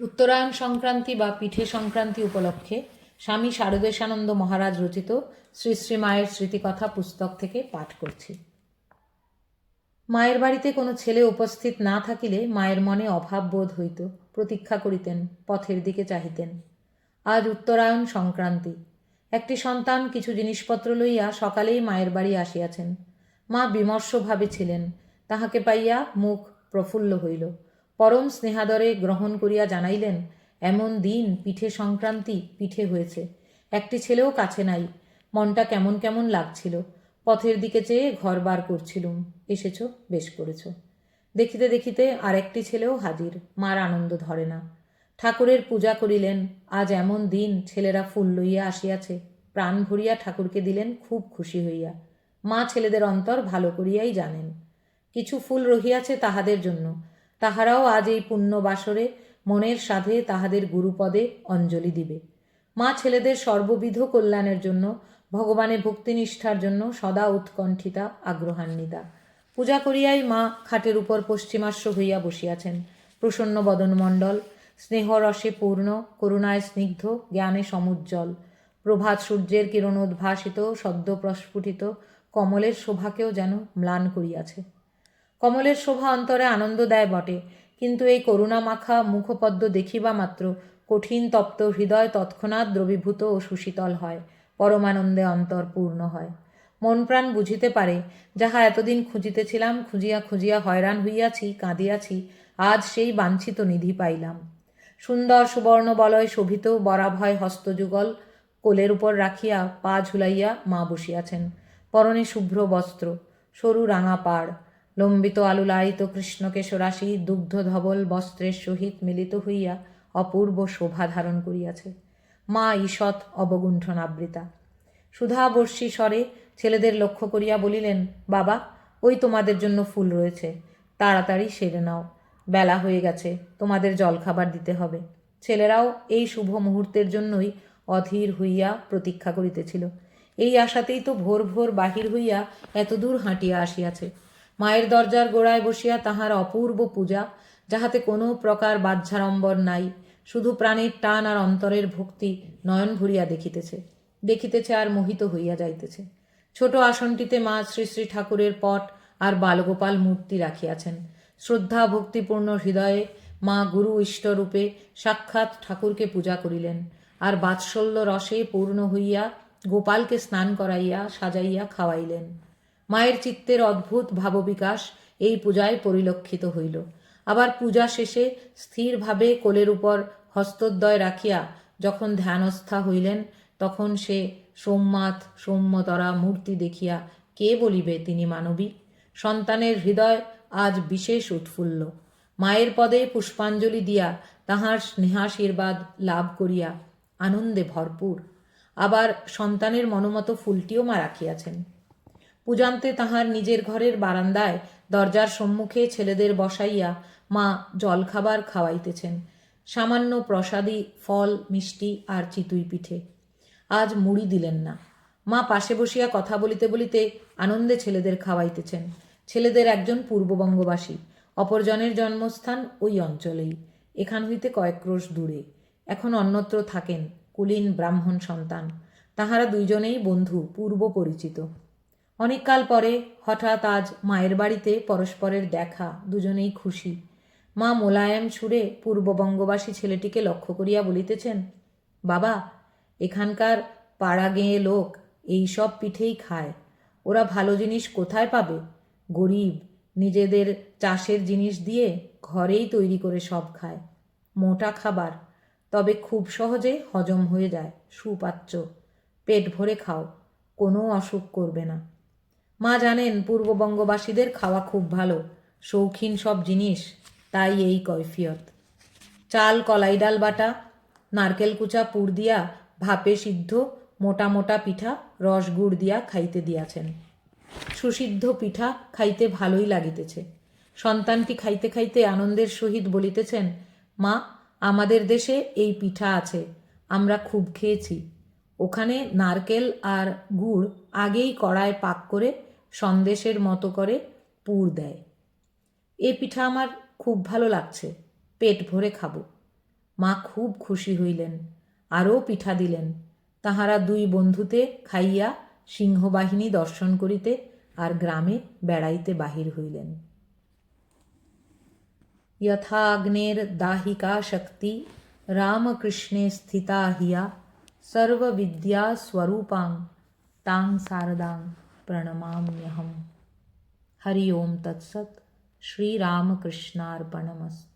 উত্তরায়ণ সংক্রান্তি বা পিঠে সংক্রান্তি উপলক্ষে স্বামী শারদেশানন্দ মহারাজ রচিত শ্রী শ্রী মায়ের স্মৃতিকথা পুস্তক থেকে পাঠ করছি। মায়ের বাড়িতে কোনো ছেলে উপস্থিত না থাকিলে মায়ের মনে অভাব বোধ হইত, প্রতীক্ষা করিতেন, পথের দিকে চাহিতেন। আজ উত্তরায়ণ সংক্রান্তি। একটি সন্তান কিছু জিনিসপত্র লইয়া সকালেই মায়ের বাড়ি আসিয়াছেন। মা বিমর্ষভাবে ছিলেন, তাহাকে পাইয়া মুখ প্রফুল্ল হইল। পরম স্নেহাদরে গ্রহণ করিয়া জানাইলেন, এমন দিন পিঠে সংক্রান্তি পিঠে হয়েছে। একটি ছেলেও কাছে নাই। মনটা কেমন কেমন লাগছিল। পথের দিকে চেয়ে ঘর বার করছিলুম। এসেছ, বেশ করেছ। দেখিতে দেখিতে আরেকটি ছেলেও হাজির। মার আনন্দ ধরে না। ঠাকুরের পূজা করিলেন। আজ এমন দিন ছেলেরা ফুল লইয়া আসিয়াছে। প্রাণ ভরিয়া ঠাকুরকে দিলেন খুব খুশি হইয়া। মা ছেলেদের অন্তর ভালো করিয়াই জানেন। কিছু ফুল রহিয়াছে তাহাদের জন্য। তাহারাও আজ এই পুণ্য বাসরে মনের সাধে তাহাদের গুরুপদে অঞ্জলি দিবে। মা ছেলেদের সর্ববিধ কল্যাণের জন্য ভগবানে ভক্তিনিষ্ঠার জন্য সদা উৎকণ্ঠিতা, আগ্রহান্বিতা। পূজা করিয়াই মা খাটের উপর পশ্চিমাস্য হইয়া বসিয়াছেন। প্রসন্ন বদনমণ্ডল স্নেহরসে পূর্ণ, করুণায় স্নিগ্ধ, জ্ঞানে সমুজ্জ্বল। প্রভাত সূর্যের কিরণোদ্ভাসিত, সদ্য প্রস্ফুটিত, কমলের শোভাকেও যেন ম্লান করিয়াছে। কমলের শোভা অন্তরে আনন্দ দেয় বটে, কিন্তু এই করুণা মাখা মুখপদ্ম দেখিবা মাত্র কঠিন তপ্ত হৃদয় তৎক্ষণাৎ দ্রবীভূত ও সুশীতল হয়, পরমানন্দে অন্তর পূর্ণ হয়। মন প্রাণ বুঝিতে পারে, যাহা এতদিন খুঁজিতেছিলাম, খুঁজিয়া খুঁজিয়া হয়রান হইয়াছি, কাঁদিয়াছি, আজ সেই বাঞ্ছিত নিধি পাইলাম। সুন্দর সুবর্ণ বলয় শোভিত বরাভয় হস্তযুগল কোলের উপর রাখিয়া পা ঝুলাইয়া মা বসিয়াছেন। পরনে শুভ্র বস্ত্র, সরু রাঙা পাড় লম্বিত আলুলায়িত কৃষ্ণকেশরাশি দুগ্ধ ধবল বস্ত্রের সহিত মিলিত হইয়া অপূর্ব শোভা ধারণ করিয়াছে। মা ঈষৎ অবগুণ্ঠনাবৃতা। সুধাবর্ষী স্বরে ছেলেদের লক্ষ্য করিয়া বলিলেন, বাবা, ওই তোমাদের জন্য ফুল রয়েছে। তাড়াতাড়ি সেরে নাও। বেলা হয়ে গেছে, তোমাদের জলখাবার দিতে হবে ছেলেরাও এই শুভ মুহূর্তের জন্যই অধীর হইয়া প্রতীক্ষা করিতেছিল। এই আশাতেই তো ভোর ভোর বাহির হইয়া এতদূর হাঁটিয়া আসিয়াছে। মায়ের দরজার গোড়ায় বসিয়া তাহার অপূর্ব পূজা, যাহাতে কোনো প্রকার বাহ্যাড়ম্বর নাই, শুধু প্রাণের টান আর অন্তরের ভক্তি নয়ন ভরিয়া দেখিতেছে দেখিতেছে আর মোহিত হইয়া যাইতেছে। ছোট আসনটিতে মা শ্রী শ্রী ঠাকুরের পট আর বালগোপাল মূর্তি রাখিয়াছেন। শ্রদ্ধা ভক্তিপূর্ণ হৃদয়ে মা গুরু ইষ্টরূপে সাক্ষাৎ ঠাকুরকে পূজা করিলেন আর বাৎসল্য রসে পূর্ণ হইয়া গোপালকে স্নান করাইয়া সাজাইয়া খাওয়াইলেন। মায়ের চিত্তের অদ্ভুত ভাববিকাশ এই পূজায় পরিলক্ষিত হইল। আবার পূজা শেষে স্থিরভাবে কোলের উপর হস্তদ্বয় রাখিয়া যখন ধ্যানস্থা হইলেন, তখন সে সোমমাথ সৌম্যতরা মূর্তি দেখিয়া কে বলিবে তিনি মানবী? সন্তানের হৃদয় আজ বিশেষ উৎফুল্ল। মায়ের পদে পুষ্পাঞ্জলি দিয়া তাহার স্নেহাশীর্বাদ লাভ করিয়া আনন্দে ভরপুর। আবার সন্তানের মনোমতো ফুলটিও মা রাখিয়াছেন। পূজান্তে তাহার নিজের ঘরের বারান্দায় দরজার সম্মুখে ছেলেদের বসাইয়া মা জলখাবার খাওয়াইতেছেন। সামান্য প্রসাদী ফল, মিষ্টি আর চিতুই পিঠে। আজ মুড়ি দিলেন না। মা পাশে বসিয়া কথা বলিতে বলিতে আনন্দে ছেলেদের খাওয়াইতেছেন। ছেলেদের একজন পূর্ববঙ্গবাসী, অপরজনের জন্মস্থান ওই অঞ্চলেই। এখান হইতে কয়েক ক্রোশ দূরে। এখন অন্যত্র থাকেন কুলীন ব্রাহ্মণ সন্তান। তাহারা দুইজনেই বন্ধু পূর্ব পরিচিত অনেককাল পরে হঠাৎ আজ মায়ের বাড়িতে পরস্পরের দেখা, দুজনেই খুশি। মা মোলায়েম সুরে পূর্ববঙ্গবাসী ছেলেটিকে লক্ষ্য করিয়া বলিতেছেন, বাবা, এখানকার পাড়া গেঁয়ে লোক এই সব পিঠেই খায়। ওরা ভালো জিনিস কোথায় পাবে? গরিব, নিজেদের চাষের জিনিস দিয়ে ঘরেই তৈরি করে সব খায়। মোটা খাবার, তবে খুব সহজে হজম হয়ে যায়, সুপাচ্য। পেট ভরে খাও, কোনো অসুখ করবে না। মা জানেন পূর্ববঙ্গবাসীদের খাওয়া খুব ভালো, শৌখিন সব জিনিস, তাই এই কৈফিয়ত। চাল, কলাই ডাল বাটা, নারকেল কুচা, পুর দিয়া, ভাপে সিদ্ধ, মোটা মোটা পিঠা, রস গুড় দিয়া খাইতে দিয়াছেন। সুসিদ্ধ পিঠা খাইতে ভালোই লাগিতেছে। সন্তানটি খাইতে খাইতে আনন্দের সহিত বলিতেছেন, মা, আমাদের দেশে এই পিঠা আছে, আমরা খুব খেয়েছি। ওখানে নারকেল আর গুড় আগেই কড়ায় পাক করে সন্দেশের মতো করে পুর দেয় এ পিঠা আমার খুব ভালো লাগছে পেট ভরে খাবো মা খুব খুশি হইলেন আরও পিঠা দিলেন তাহারা দুই বন্ধুতে খাইয়া সিংহবাহিনী দর্শন করিতে আর গ্রামে বেড়াইতে বাহির হইলেন यथाग्नेर दाहिका शक्ति रामकृष्णे स्थिता हिया सर्वविद्या स्वरूपां तां शारदां प्रणमाम्यहं हरि ओं तत्सत्। श्रीरामकृष्णार्पणमस्तु।